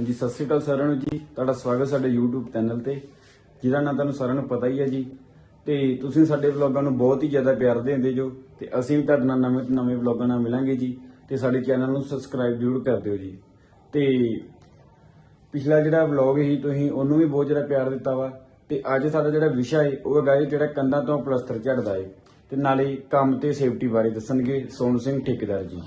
ਹਾਂਜੀ, ਸਤਿ ਸ੍ਰੀ ਅਕਾਲ ਸਾਰਿਆਂ ਨੂੰ ਜੀ। ਤੁਹਾਡਾ ਸਵਾਗਤ ਸਾਡੇ YouTube ਚੈਨਲ ਤੇ। ਜਿਹਦਾ ਨਾਂ ਤੁਹਾਨੂੰ ਸਾਰਿਆਂ ਨੂੰ ਪਤਾ ਹੀ ਹੈ ਜੀ। ਤੇ ਤੁਸੀਂ ਸਾਡੇ ਵਲੋਗਾਂ ਨੂੰ ਬਹੁਤ ਹੀ ਜ਼ਿਆਦਾ ਪਿਆਰ ਦਿੰਦੇ ਜੋ। ਤੇ ਅਸੀਂ ਵੀ ਤੁਹਾਡੇ ਨਾਲ ਨਵੇਂ ਤੋਂ ਨਵੇਂ ਵਲੌਗਾਂ ਨਾਲ ਮਿਲਾਂਗੇ ਜੀ। ਤੇ ਸਾਡੇ ਚੈਨਲ ਨੂੰ ਸਬਸਕ੍ਰਾਈਬ ਜ਼ਰੂਰ ਕਰ ਦਿਓ ਜੀ। ਤੇ ਪਿਛਲਾ ਜਿਹੜਾ ਵਲੌਗ ਸੀ, ਤੁਸੀਂ ਉਹਨੂੰ ਵੀ ਬਹੁਤ ਜ਼ਿਆਦਾ ਪਿਆਰ ਦਿੱਤਾ ਵਾ। ਤੇ ਅੱਜ ਸਾਡਾ ਜਿਹੜਾ ਵਿਸ਼ਾ ਹੈ, ਉਹ ਹੈਗਾ ਜਿਹੜਾ ਕੰਧਾਂ ਤੋਂ ਪਲਸਤਰ ਝੜਦਾ ਹੈ। ਤੇ ਨਾਲੇ ਕੰਮ ਤੇ ਸੇਫਟੀ ਬਾਰੇ ਦੱਸਣਗੇ ਸੋਨ ਸਿੰਘ ਠੇਕੇਦਾਰ ਜੀ।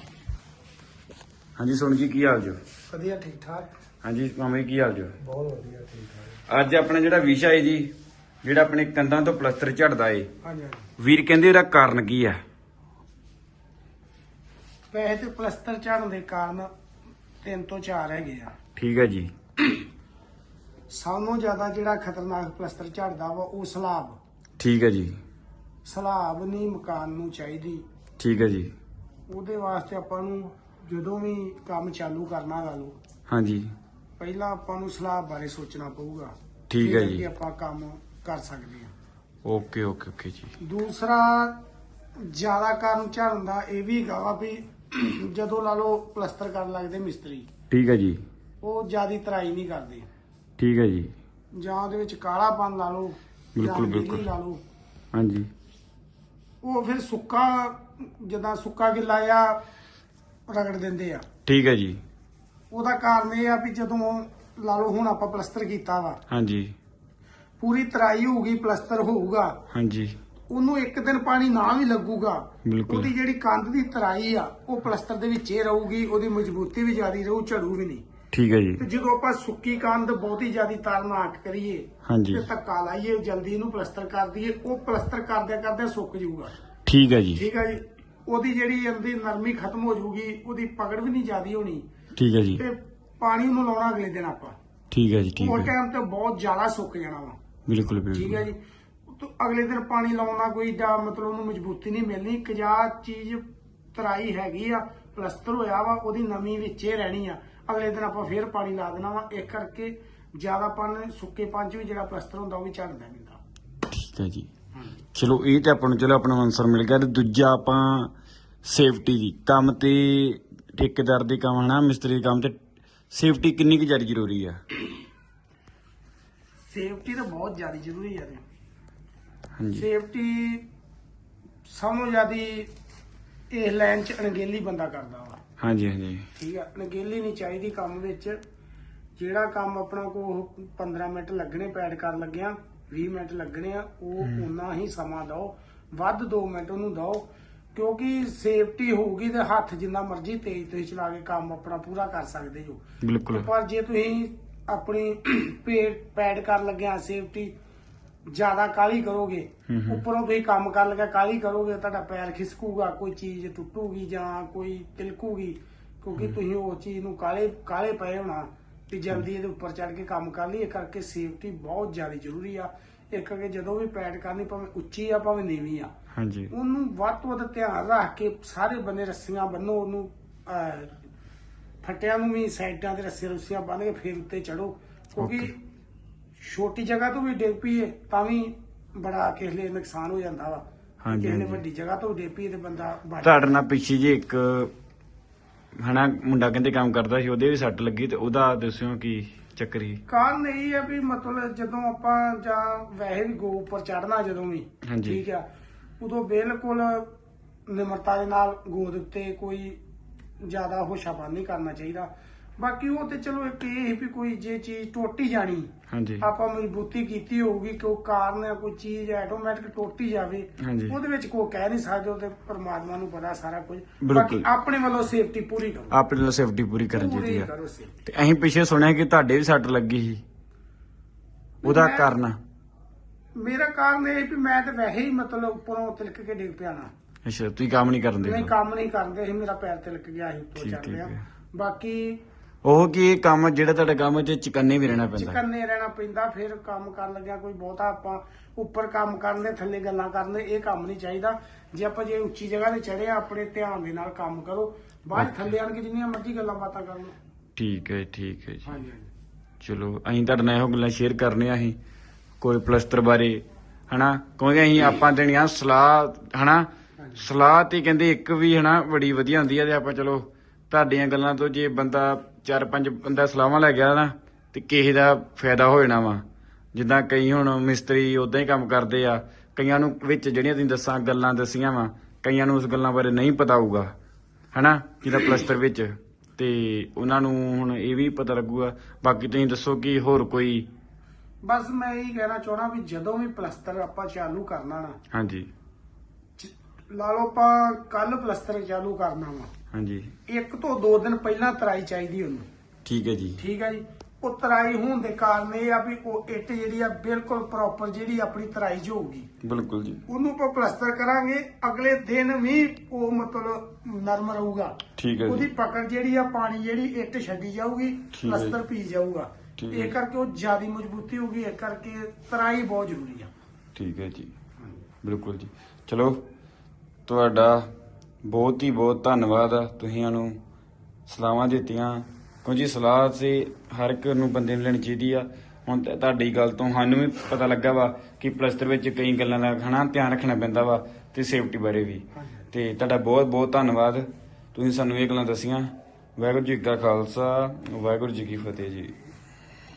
ਹਾਂਜੀ ਸੋਨ ਜੀ, ਕੀ ਹਾਲ ਜੋ? ਵਧੀਆ ਠੀਕ ਠਾਕ ਹਾਂਜੀ ਮਾਮੇ ਕੀ ਹਾਲ ਜੋ ਬਹੁਤ ਵਧੀਆ ਠੀਕ ਠਾਕ। ਅੱਜ ਆਪਣਾ ਜਿਹੜਾ ਵਿਸ਼ਾ ਹੈ ਜੀ ਜਿਹੜਾ ਆਪਣੇ ਕੰਧਾਂ ਤੋਂ ਪਲਸਤਰ ਝੜਦਾ ਏ ਹਾਂਜੀ ਵੀਰ ਕਹਿੰਦੇ ਉਹਦਾ ਕਾਰਨ ਕੀ ਹੈ ਪੈਸੇ ਤੇ ਪਲਸਤਰ ਝਾੜਨ ਦੇ ਕਾਰਨ ਤਿੰਨ ਤੋਂ ਚਾਰ ਹੈਗੇ ਆ। ਠੀਕ ਹੈ ਜੀ। ਸਭ ਨੂੰ ਜ਼ਿਆਦਾ ਜਿਹੜਾ ਖਤਰਨਾਕ ਪਲਸਤਰ ਝਾੜਦਾ ਵਾ ਉਹ ਸਲਾਬ। ਠੀਕ ਹੈ ਜੀ। ਸਲਾਬ ਨਹੀਂ ਮਕਾਨ ਨੂੰ ਚਾਹੀਦੀ। ਠੀਕ ਹੈ ਜੀ। ਉਹਦੇ ਵਾਸਤੇ ਆਪਾਂ ਨੂੰ ਜਦੋਂ ਵੀ ਕੰਮ ਚਾਲੂ ਕਰਨਾ ਲਾ ਲਓ ਹਾਂਜੀ। ਪਹਿਲਾਂ ਆਪਾਂ ਨੂੰ ਸਲਾਬ ਬਾਰੇ ਸੋਚਣਾ ਪਊਗਾ ਠੀਕ ਫਿਰ ਹੈ ਅੱਗੇ ਜੀ। ਆਪਾਂ ਕੰਮ ਕਰ ਸਕਦੇ ਹਾਂ। ਓਕੇ ਓਕੇ ਓਕੇ ਜੀ। ਦੂਸਰਾ ਜ਼ਿਆਦਾ ਕਾਰਨ ਝਾੜਨ ਦਾ ਇਹ ਵੀ ਹੈਗਾ ਵਾ ਵੀ ਜਦੋਂ ਲਾ ਲਓ ਪਲਸਤਰ ਕਰਨ ਲੱਗਦੇ ਮਿਸਤਰੀ ਠੀਕ ਹੈ ਜੀ। ਉਹ ਜਿਆਦੀ ਤਰਾਈ ਨਹੀਂ ਕਰਦੇ। ਠੀਕ ਹੈ ਜੀ। ਜਾਂ ਉਹਦੇ ਵਿੱਚ ਕਾਲਾਪਨ ਲਾ ਲਓ ਜਾਂ ਬਿਲਕੁਲ, ਨੀਲੀ ਬਿਲਕੁਲ। ਲਾ ਲਓ। ਹਾਂਜੀ। ਉਹ ਫਿਰ ਸੁੱਕਾ ਜਦਾਂ ਸੁੱਕਾ ਗਿੱਲਾ ਆ ਰਗੜ ਦਿੰਦੇ ਆ। ਠੀਕ ਹੈ ਜੀ। ਉਹਦਾ ਕਾਰਨ ਇਹ ਆ ਵੀ ਜਦੋਂ ਲਾ ਲਓ ਹੁਣ ਆਪਾਂ ਪਲਸਤਰ ਕੀਤਾ ਵਾ। ਹਾਂਜੀ। ਪੂਰੀ ਤਰਾਈ ਹੋਊਗੀ ਪਲਸਤਰ ਹੋਊਗਾ। ਹਾਂਜੀ। ਉਹਨੂੰ ਇੱਕ ਦਿਨ ਪਾਣੀ ਨਾ ਵੀ ਲੱਗੂਗਾ ਬਿਲਕੁਲ। ਉਹਦੀ ਜਿਹੜੀ ਕੰਧ ਦੀ ਤਰਾਈ ਆ ਉਹ ਪਲਸਤਰ ਦੇ ਵਿੱਚ ਹੀ ਰਹੂਗੀ ਉਹਦੀ ਮਜ਼ਬੂਤੀ ਵੀ ਜ਼ਿਆਦੀ ਰਹੂ ਝੜੂ ਵੀ ਨਹੀਂ। ਠੀਕ ਹੈ ਜੀ। ਤੇ ਜਦੋਂ ਆਪਾਂ ਸੁੱਕੀ ਕੰਧ ਬਹੁਤੀ ਜ਼ਿਆਦੀ ਨਾ ਕਰੀਏ ਹਾਂਜੀ। ਤੇ ਧੱਕਾ ਲਾਈਏ ਜਲਦੀ ਇਹਨੂੰ ਪਲਸਤਰ ਕਰ ਦਈਏ ਉਹ ਪਲਸਤਰ ਕਰਦੇ ਕਰਦੇ ਸੁੱਕ ਜਾਊਗਾ। ਠੀਕ ਹੈ ਜੀ। ਠੀਕ ਹੈ ਜੀ। ਉਹਦੀ ਜਿਹੜੀ ਅੰਦੀ ਨਰਮੀ ਖਤਮ ਹੋ ਜਾਊਗੀ ਉਹਦੀ ਪਕੜ ਵੀ ਨਹੀਂ ਜ਼ਿਆਦੀ ਹੋਣੀ ਠੀਕ ਹੈ ਜੀ। ਤੇ ਪਾਣੀ ਉਹਨੂੰ ਲਾਉਣਾ ਅਗਲੇ ਦਿਨ ਆਪਾਂ। ਠੀਕ ਹੈ ਜੀ ਠੀਕ ਉਹ ਹੈ। ਟਾਈਮ ਤੇ ਬਹੁਤ ਜ਼ਿਆਦਾ ਸੁੱਕ ਜਾਣਾ ਵਾ। ਬਿਲਕੁਲ ਠੀਕ ਹੈ ਜੀ। ਤੇ ਅਗਲੇ ਦਿਨ ਪਾਣੀ ਲਾਉਣਾ ਕੋਈ ਜਾਂ ਮਤਲਬ ਉਹਨੂੰ ਮਜ਼ਬੂਤੀ ਨਹੀਂ ਮਿਲਣੀ। ਕਜਾ ਚੀਜ਼ ਤਰਾਈ ਹੈਗੀ ਆ ਪਲਸਤਰ ਹੋਇਆ ਵਾ ਉਹਦੀ ਨਮੀ ਵਿੱਚ ਹੀ ਰਹਿਣੀ ਆ। ਅਗਲੇ ਦਿਨ ਆਪਾਂ ਫੇਰ ਪਾਣੀ ਲਾ ਦੇਣਾ ਵਾ। ਇਹ ਕਰਕੇ ਜ਼ਿਆਦਾ ਪਾਣੀ ਸੁੱਕੇ ਪੰਜ ਵੀ ਜਿਹੜਾ ਪਲਸਤਰ ਹੁੰਦਾ ਉਹ ਵੀ ਝੜਦਾ ਮਿਲਦਾ ਠੀਕ ਹੈ ਜੀ। ਚਲੋ ਇਹ ਤੇ ਆਪਾਂ ਨੂੰ ਚਲੋ ਆਪਣਾ ਆਨਸਰ ਮਿਲ ਗਿਆ ਤੇ ਦੂਜਾ ਆਪਾਂ ਸੇਫਟੀ ਦੀ। ਕੰਮ ਤੇ ਠੇਕੇਦਾਰ ਦੇ ਕੰਮ ਹਨਾ ਮਿਸਤਰੀ ਦੇ ਕੰਮ ਤੇ ਸੇਫਟੀ ਕਿੰਨੀ ਕੁ ਜ਼ਿਆਦਾ ਜ਼ਰੂਰੀ ਆ? ਸੇਫਟੀ ਤਾਂ ਬਹੁਤ ਜ਼ਿਆਦਾ ਜ਼ਰੂਰੀ ਹੈ ਹਾਂਜੀ। ਸੇਫਟੀ ਤੋਂ ਜ਼ਿਆਦਾ ਇਸ ਲਾਈਨ 'ਚ ਅਣਗੇਲੀ ਬੰਦਾ ਕਰਦਾ ਵਾ। ਹਾਂਜੀ ਹਾਂਜੀ। ਠੀਕ ਆ ਅਣਗੇਲੀ ਨਹੀਂ ਚਾਹੀਦੀ ਕੰਮ ਵਿੱਚ। ਜਿਹੜਾ ਕੰਮ ਆਪਣਾ ਕੋ 15 ਮਿੰਟ ਲੱਗਣੇ ਪੈਡ ਕਰਨ ਲੱਗਿਆ 20 ਮਿੰਟ ਲੱਗਣੇ ਆ ਉਹ ਉਨਾ ਹੀ ਸਮਾਂ ਦਿਓ। ਵੱਧ 2 ਮਿੰਟ ਉਹਨੂੰ ਦਿਓ। ਕਿਉਂਕਿ ਸੇਫਟੀ ਹੋਊਗੀ ਤੇ ਹੱਥ ਜਿੰਨਾ ਮਰਜ਼ੀ ਤੇਜ਼ ਤੇਜ਼ ਚਲਾ ਕੇ ਕੰਮ ਆਪਣਾ ਪੂਰਾ ਕਰ ਸਕਦੇ ਹੋ। ਬਿਲਕੁਲ। ਪਰ ਜੇ ਤੁਸੀਂ ਆਪਣੀ ਪੇਟ ਪੈਡ ਕਰਨ ਲੱਗਿਆ ਸੇਫਟੀ ਜ਼ਿਆਦਾ ਕਾਲੀ ਕਰੋਗੇ। ਉੱਪਰੋਂ ਤੁਸੀਂ ਕੰਮ ਕਰਨ ਲੱਗਿਆ ਕਾਲੀ ਕਰੋਗੇ ਤੁਹਾਡਾ ਪੈਰ ਖਿਸਕੂਗਾ ਕੋਈ ਚੀਜ਼ ਟੁੱਟੂਗੀ ਜਾਂ ਕੋਈ ਤਿਲਕੂਗੀ ਕਿਉਂਕਿ ਤੁਸੀਂ ਉਹ ਚੀਜ਼ ਨੂੰ ਕਾਲੇ ਕਾਲੇ ਪਏ ਹੋਣਾ ਤੇ ਜਲਦੀ ਇਹਦੇ ਉੱਪਰ ਚੜ ਕੇ ਕੰਮ ਕਰ ਲਈ ਇਹ ਕਰਕੇ ਸੇਫਟੀ ਬਹੁਤ ਜ਼ਿਆਦਾ ਜ਼ਰੂਰੀ ਆ। ਇੱਕ ਕਰਕੇ ਜਦੋਂ ਵੀ ਪੈਡ ਕਰਨੀ ਭਾਵੇਂ ਉੱਚੀ ਆ ਭਾਵੇਂ ਨੀਵੀਂ ਆ। ਹਾਂਜੀ। ਉਹਨੂੰ ਵੱਧ ਤੋਂ ਵੱਧ ਧਿਆਨ ਰੱਖ ਕੇ ਸਾਰੇ ਬੰਨੇ ਰੱਸੀਆਂ ਬੰਨੋ ਉਹਨੂੰ ਫੱਟਿਆਂ ਨੂੰ ਵੀ ਸਾਈਡਾਂ ਤੇ ਰੱਸੇ ਰੁੱਸੀਆਂ ਬੰਨ ਕੇ ਫੇਰ ਉੱਤੇ ਚੜੋ ਕਿਉਂਕਿ. ਛੋਟੀ ਜਗ੍ਹਾ ਤੋਂ ਵੀ ਡਿੱਗ ਪਈਏ ਤਾਂ ਵੀ ਬੜਾ ਕਿਸੇ ਲਈ ਨੁਕਸਾਨ ਹੋ ਜਾਂਦਾ ਵਾ। ਹਾਂਜੀ, ਕਿਸੇ ਨੇ। ਵੱਡੀ ਜਗ੍ਹਾ ਤੋਂ ਡਿੱਗ ਪਈਏ ਤੇ ਬੰਦਾ ਤੁਹਾਡੇ ਨਾਲ ਪਿੱਛੇ ਜੇ ਇੱਕ ਹਨਾ ਮੁੰਡਾ ਕਹਿੰਦੇ ਕੰਮ ਕਰਦਾ ਸੀ ਉਹਦੇ ਵੀ ਸੱਟ ਲੱਗੀ ਤੇ ਉਹਦਾ ਦੱਸਿਓ ਕੀ ਚੱਕਰ ਕਾਰਨ ਇਹ ਹੈ ਵੀ ਮਤਲਬ ਜਦੋਂ ਆਪਾਂ ਜਾਂ ਵੈਸੇ ਵੀ ਗੋ ਉੱਪਰ ਚੜਨਾ ਜਦੋਂ ਵੀ ਹਾਂਜੀ। ਠੀਕ ਆ ਉਦੋਂ ਬਿਲਕੁਲ ਨਿਮਰਤਾ ਦੇ ਨਾਲ ਗੋ ਦੇ ਉੱਤੇ ਕੋਈ ਜ਼ਿਆਦਾ ਹੋਸ਼ਾਪਨ ਨਹੀਂ ਕਰਨਾ ਚਾਹੀਦਾ ਬਾਕੀ ਉਹ ਤੇ ਚਲੋ ਇੱਕ ਇਹ ਸੀ ਵੀ ਕੋਈ ਜੇ ਚੀਜ਼ ਟੁੱਟ ਹੀ ਜਾਣੀ ਹਾਂਜੀ। ਆਪਾਂ ਮਜ਼ਬੂਤੀ ਕੀਤੀ ਹੋਊਗੀ ਕਿ ਉਹ ਕਾਰਨ ਆ ਕੋਈ ਚੀਜ਼ ਆਟੋਮੈਟਿਕ ਟੁੱਟ ਹੀ ਜਾਵੇ ਹਾਂਜੀ। ਉਹਦੇ ਵਿੱਚ ਕੋਈ ਕਹਿ ਨਹੀਂ ਸਕਦੇ ਉਹ ਤੇ ਪਰਮਾਤਮਾ ਨੂੰ ਪਤਾ ਸਾਰਾ ਕੁਝ। ਬਿਲਕੁਲ। ਬਾਕੀ ਆਪਣੇ ਵੱਲੋਂ ਸੇਫਟੀ ਪੂਰੀ ਕਰੋ। ਆਪਣੇ ਨਾਲ ਸੇਫਟੀ ਪੂਰੀ ਕਰਨ ਚਾਹੀਦੀ ਪੂਰੀ ਆ। ਕਰੋ safety। ਤੇ ਅਸੀਂ ਪਿੱਛੇ ਸੁਣਿਆ ਕਿ ਤੁਹਾਡੇ ਵੀ ਸੱਟ ਲੱਗੀ ਸੀ। ਉਹਦਾ ਮੈਂ- ਕਾਰਨ? ਮੇਰਾ ਕਾਰਨ ਇਹ ਵੀ ਮੈਂ ਤੇ ਵੈਸੇ ਹੀ ਮਤਲਬ ਉੱਪਰੋਂ ਤਿਲਕ ਕੇ ਡਿੱਗ ਪਿਆ ਨਾ। ਅੱਛਾ ਤੁਸੀਂ ਕੰਮ ਨਹੀਂ ਕਰਨ ਨਹੀਂ ਦੇ ਕੰਮ ਨਹੀਂ ਕਰਦੇ ਸੀ ਮੇਰਾ ਪੈਰ ਤਿਲਕ ਗਿਆ ਸੀ ਉੱਪਰ ਠੀਕ, ਚੜ ਠੀਕ ਗਿਆ ਹੈ। ਬਾਕੀ ਉਹ ਕੀ ਕੰਮ ਜਿਹੜਾ ਤੁਹਾਡਾ ਕੰਮ ਚ ਚਕੰਨੇ ਵੀ ਰਹਿਣਾ ਪੈਂਦਾ। ਚਿਕੰਨੇ ਰਹਿਣਾ ਪੈਂਦਾ ਫਿਰ ਕੰਮ ਕਰਨ ਲੱਗਿਆ ਕੋਈ ਬਹੁਤਾ ਆਪਾਂ ਉੱਪਰ ਕੰਮ ਕਰਨੇ ਥੱਲੇ ਗੱਲਾਂ ਕਰਨੇ ਇਹ ਕੰਮ ਨਹੀਂ ਚਾਹੀਦਾ। ਜੇ ਆਪਾਂ ਜੇ ਉੱਚੀ ਜਗ੍ਹਾ ਤੇ ਚੜੇ ਆ ਆਪਣੇ ਧਿਆਨ ਦੇ ਨਾਲ ਕੰਮ ਕਰੋ। ਬਾਅਦ 'ਚ ਥੱਲੇ ਆਣ ਕੇ ਜਿੰਨੀਆਂ ਮਰਜ਼ੀ ਗੱਲਾਂ ਬਾਤਾਂ ਕਰ ਲਓ। ਠੀਕ ਹੈ ਠੀਕ ਹੈ ਜੀ। ਹਾਂਜੀ ਹਾਂਜੀ। ਚਲੋ ਅਸੀਂ ਤੁਹਾਡੇ ਨਾਲ ਇਹੋ ਗੱਲਾਂ ਸ਼ੇਅਰ ਕਰਨੀਆਂ ਸੀ ਕੋਈ ਪਲਸਤਰ ਬਾਰੇ ਹਨਾ? ਕਿਉਂਕਿ ਅਸੀਂ ਆਪਾਂ ਦੇਣੀਆਂ ਸਲਾਹ ਹਨਾ? ਸਲਾਹ ਤੇ ਕਹਿੰਦੇ ਇੱਕ ਵੀ ਹਨਾ ਬੜੀ ਵਧੀਆ ਹੁੰਦੀ ਹੈ ਤੇ ਆਪਾਂ ਚਲੋ ਤੁਹਾਡੀਆਂ ਗੱਲਾਂ ਤੋਂ ਜੇ ਬੰਦਾ ਚਾਰ ਪੰਜ ਬੰਦਾ ਸਲਾਹਾਂ ਲੈ ਗਿਆ ਨਾ ਤੇ ਕਿਸੇ ਦਾ ਫਾਇਦਾ ਹੋ ਜਾਣਾ ਵਾ। ਜਿੱਦਾਂ ਕਈ ਹੁਣ ਮਿਸਤਰੀ ਉਦਾਂ ਹੀ ਕੰਮ ਕਰਦੇ ਆ ਕਈਆਂ ਨੂੰ ਵਿੱਚ ਜਿਹੜੀਆਂ ਤੁਸੀਂ ਦੱਸਾਂ ਗੱਲਾਂ ਦਸੀਆਂ ਵਾ ਕਈਆਂ ਨੂੰ ਉਸ ਗੱਲਾਂ ਬਾਰੇ ਨਹੀਂ ਪਤਾ ਹੋਊਗਾ ਹਨਾ? ਜਿਹਦਾ ਪਲਸਟਰ ਵਿੱਚ। ਤੇ ਉਹਨਾਂ ਨੂੰ ਹੁਣ ਇਹ ਵੀ ਪਤਾ ਲੱਗੂਗਾ। ਬਾਕੀ ਤੁਸੀਂ ਦੱਸੋ ਕਿ ਹੋਰ ਕੋਈ ਬਸ ਮੈਂ ਇਹ ਕਹਿਣਾ ਚਾਹਣਾ ਵੀ ਜਦੋਂ ਵੀ ਪਲਸਤਰ ਆਪਾਂ ਚਾਲੂ ਕਰਨਾ ਨਾ ਹਾਂਜੀ। ਲਾ ਲਓ ਆਪਾਂ ਕੱਲ ਪਲਸਤਰ ਚਾਲੂ ਕਰਨਾ ਵਾ। ਹਾਂਜੀ। ਇੱਕ ਤੋਂ ਦੋ ਦਿਨ ਪਹਿਲਾਂ ਤਰਾਈ ਚਾਹੀਦੀ ਉਹਨੂੰ ਠੀਕ ਹੈ ਜੀ। ਠੀਕ ਹੈ ਜੀ। ਉਹ ਤਰਾਈ ਹੋਣ ਦੇ ਕਾਰਨ ਇਹ ਆ ਵੀ ਉਹ ਇੱਟ ਜਿਹੜੀ ਆ ਬਿਲਕੁਲ ਪ੍ਰੋਪਰ ਜਿਹੜੀ ਆਪਣੀ ਤਰਾਈ 'ਚ ਹੋਊਗੀ। ਬਿਲਕੁਲ ਜੀ। ਉਹਨੂੰ ਆਪਾਂ ਪਲਸਤਰ ਕਰਾਂਗੇ ਅਗਲੇ ਦਿਨ ਵੀ ਉਹ ਮਤਲਬ ਨਰਮ ਰਹੂਗਾ। ਠੀਕ ਹੈ ਉਹਦੀ ਜੀ ਪਕੜ ਜਿਹੜੀ ਆ ਪਾਣੀ ਜਿਹੜੀ ਇੱਟ ਛੱਡੀ ਜਾਊਗੀ ਠੀਕ ਹੈ। ਪਲਸਤਰ ਪੀ ਜਾਊਗਾ। ਠੀਕ ਹੈ। ਇਹ ਕਰਕੇ ਉਹ ਜ਼ਿਆਦਾ ਮਜ਼ਬੂਤੀ ਹੋਊਗੀ ਇਹ ਕਰਕੇ ਤਰਾਈ ਬਹੁਤ ਜ਼ਰੂਰੀ ਆ। ਠੀਕ ਹੈ ਜੀ। ਬਿਲਕੁਲ ਜੀ। ਚਲੋ ਤੁਹਾਡਾ ਬਹੁਤ ਹੀ ਬਹੁਤ ਧੰਨਵਾਦ ਆ ਤੁਸੀਂ ਸਾਨੂੰ ਸਲਾਹਾਂ ਦਿੱਤੀਆਂ। ਕਿਉਂਕਿ ਸਲਾਹ ਤੇ ਹਰ ਇੱਕ ਨੂੰ ਬੰਦੇ ਨੂੰ ਲੈਣੀ ਚਾਹੀਦੀ ਆ। ਹੁਣ ਤਾਂ ਤੁਹਾਡੀ ਗੱਲ ਤੋਂ ਸਾਨੂੰ ਵੀ ਪਤਾ ਲੱਗਾ ਵਾ ਕਿ ਪਲਸਤਰ ਵਿੱਚ ਕਈ ਗੱਲਾਂ ਦਾ ਹਨਾ ਧਿਆਨ ਰੱਖਣਾ ਪੈਂਦਾ ਵਾ ਤੇ ਸੇਫਟੀ ਬਾਰੇ ਵੀ। ਤੇ ਤੁਹਾਡਾ ਬਹੁਤ ਬਹੁਤ ਧੰਨਵਾਦ। ਤੁਸੀਂ ਸਾਨੂੰ ਇਹ ਗੱਲਾਂ ਦੱਸੀਆਂ। ਵਾਹਿਗੁਰੂ ਜੀ ਕਾ ਖਾਲਸਾ, ਵਾਹਿਗੁਰੂ ਜੀ ਕੀ ਫਤਿਹ ਜੀ।